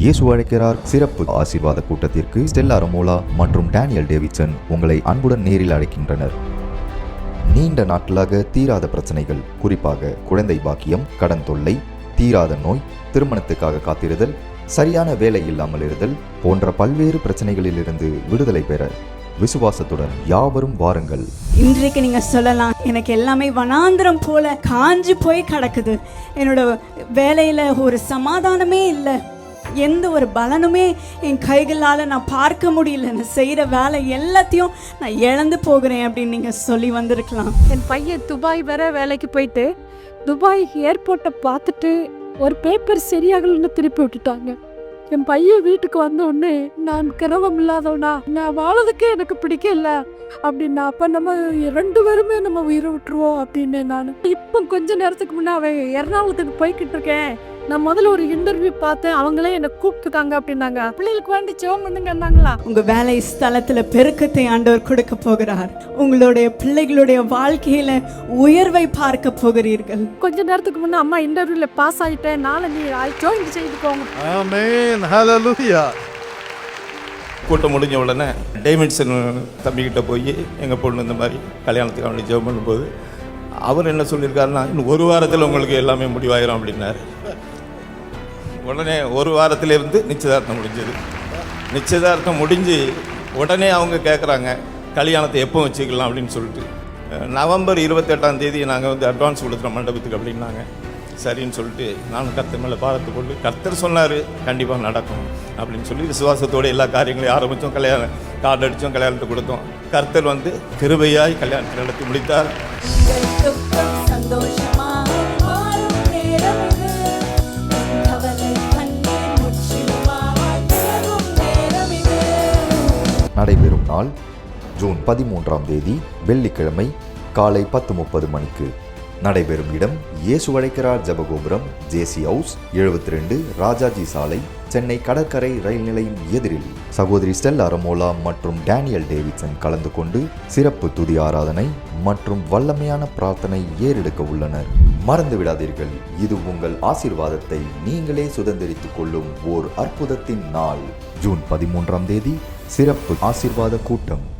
இயேசு அழைக்கிறார் சிறப்பு ஆசீர்வாத கூட்டத்திற்கு ஸ்டெல்லா ரமோலா மற்றும் டேனியல் டேவிட்சன் உங்களை அன்புடன் நேரில் அழைக்கின்றனர். நீண்ட நாட்களாக தீராத பிரச்சனைகள் குறிப்பாக குழந்தை பாக்கியம் கடன் தொல்லை தீராத நோய் திருமணத்துக்காக காத்திருதல் சரியான வேலை இல்லாமல் இருதல் போன்ற பல்வேறு பிரச்சனைகளிலிருந்து விடுதலை பெற விசுவாசத்துடன் யாவரும் வாருங்கள். இன்றைக்கு நீங்க சொல்லலாம் எனக்கு எல்லாமே வனாந்திரம் போல காஞ்சு போய் கிடக்குது. என்னோட வேலையில ஒரு சமாதானமே இல்லை. எந்த ஒரு பலனுமே என் கைகளால் நான் பார்க்க முடியல. நான் செய்கிற வேலை எல்லாத்தையும் நான் இழந்து போகிறேன் அப்படின்னு நீங்கள் சொல்லி வந்திருக்கலாம். என் பையன் துபாய் வர வேலைக்கு போயிட்டு துபாய் ஏர்போர்ட்டை பார்த்துட்டு ஒரு பேப்பர் சரியாகலன்னு திருப்பி விட்டுட்டாங்க. என் பையன் வீட்டுக்கு வந்த உடனே நான் கிரவம் இல்லாதவனா நான் வாழதுக்கே எனக்கு பிடிக்கல. அப்படின்னா அப்போ நம்ம ரெண்டு பேருமே நம்ம உயிரை விட்டுருவோம் அப்படின்னு நான் இப்போ கொஞ்ச நேரத்துக்கு முன்னே அவன் எறணாகுளத்துக்கு போய்கிட்டு இருக்கேன். நான் முதல்ல ஒரு இன்டர்வியூ பார்த்தேன். அவங்களே என்னை கூப்பிட்டுருக்காங்க அப்படின்னாங்க. பிள்ளைகளுக்கு வேண்டி சிவம் பண்ணுங்கன்னாங்களா? உங்க வேலை ஸ்தலத்துல பெருக்கத்தை ஆண்டவர் கொடுக்க போகிறார். உங்களுடைய பிள்ளைகளுடைய வாழ்க்கையில உயர்வை பார்க்க போகிறீர்கள். கொஞ்ச நேரத்துக்கு முன்னே அம்மா இன்டர்வியூல பாஸ் ஆயிட்டேன். நாளை நீ ஜாயின் செய்துக்கோங்க ஆமென் ஹalleluya கூட்டம் முடிஞ்ச உடனே டேவிட்சன் தம்பிக்கிட்ட போய் எங்கள் பொண்ணு இந்த மாதிரி கல்யாணத்துக்கு அவனை ஜெபம் பண்ணும்போது அவர் என்ன சொல்லியிருக்காருன்னா இன்னும் ஒரு வாரத்தில் உங்களுக்கு எல்லாமே முடிவாயிரும் அப்படின்னாரு. உடனே ஒரு வாரத்திலேருந்து நிச்சயதார்த்தம் முடிஞ்சது. நிச்சயதார்த்தம் முடிஞ்சு உடனே அவங்க கேட்குறாங்க கல்யாணத்தை எப்போ வச்சுக்கலாம் அப்படின்னு சொல்லிட்டு. நவம்பர் இருபத்தெட்டாம் தேதி நாங்கள் வந்து அட்வான்ஸ் கொடுக்குறோம் மண்டபத்துக்கு அப்படின்னாங்க. சரின்னு சொல்லிட்டு நானும் கர்த்தர் மேலே பாரத்தை கொண்டு கர்த்தர் சொன்னார் கண்டிப்பாக நடக்கும் அப்படின்னு சொல்லி விசுவாசத்தோட எல்லா காரியங்களையும் ஆரம்பித்தோம் கல்யாணம் கார்டு அடித்தோம் கல்யாணத்தை கொடுத்தோம். கர்த்தர் வந்து கிருபையாய் கல்யாணத்தை நடத்தி முடித்தார். நடைபெறும் நாள் ஜூன் பதிமூன்றாம் தேதி வெள்ளிக்கிழமை காலை பத்து முப்பது மணிக்கு. நடைபெறும் இடம் இயேசு அழைக்கிறார் ஜபகோபுரம் ஜேசி ஹவுஸ் எழுபத்தி ரெண்டு ராஜாஜி சாலை சென்னை கடற்கரை ரயில் நிலையம் எதிரில். சகோதரி ஸ்டெல் அரமோலா மற்றும் டேனியல் டேவிட்சன் கலந்து கொண்டு சிறப்பு துதி ஆராதனை மற்றும் வல்லமையான பிரார்த்தனை ஏறெடுக்க உள்ளனர். மறந்து விடாதீர்கள் இது உங்கள் ஆசீர்வாதத்தை நீங்களே சுதந்திரித்துக் கொள்ளும் ஓர் அற்புதத்தின் நாள். ஜூன் பதிமூன்றாம் தேதி சிறப்பு ஆசீர்வாத கூட்டம்.